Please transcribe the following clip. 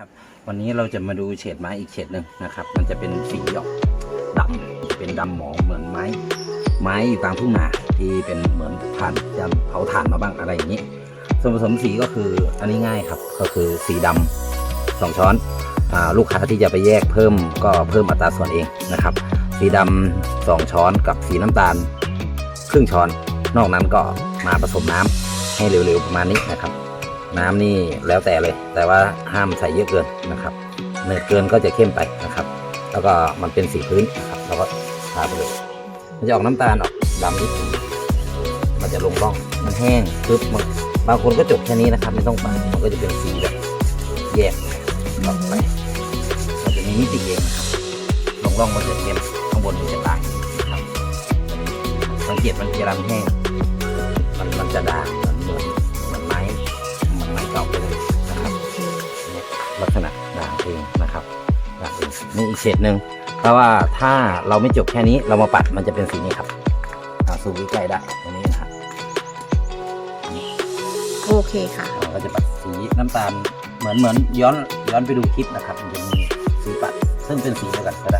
ครับวันนี้เราจะมาดูเฉดไม้อีกเฉดหนึ่งนะครับ มันจะเป็นสีออกดำเป็นดำหมองเหมือนไม้ ไม้อยู่กลางทุ่งนาที่เป็นเหมือนถ่านจะเผาถ่านมาบ้างอะไรอย่างนี้ ส่วนผสมสีก็คืออันนี้ง่ายครับ ก็คือสีดำสองช้อนอลูกค้าที่จะไปแยกเพิ่มก็เพิ่มอัตราส่วนเองนะครับ สีดำสองช้อนกับสีน้ำตาล ครึ่งช้อน นอกนั้นก็มาผสมน้ำให้เร็วๆประมาณนี้นะครับ น้ำนี่แล้วแต่เลย แต่ว่าห้ามใส่เยอะเกินนะครับเนืดเกินก็จะเข้มไปนะครับ แล้วก็มันเป็นสีพื้นนะครับแล้วก็ทาไปเลยมันจะออกน้ำตาลออกดำนิดมันจะลงร่องมันแห้งปึ๊บมันบางคนก็จบแค่นี้นะครับ ไม่ต้องปามันก็จะเป็นสีแบบแยกออกไปมันจะมีมิติเองนะครับลงร่องมันจะเข้มข้างบนมันจะต่างนะครับสังเกตมันเวลามันแห้งมันมันจะด่าง ลักษณะด่างเองนะครับด่างเองนี่อีกเฉดหนึ่งเพราะว่าถ้าเราไม่จบแค่นี้เรามาปัดมันจะเป็นสีนี้ครับอ่าซูมใกล้ๆได้ตรงนี้นะครับโอเคค่ะเราก็จะปัดสีน้ำตาลเหมือนเหมือนย้อนย้อนไปดูคลิปนะครับมันจะมีสีปัดซึ่งเป็นสีเดียวกันก็ได้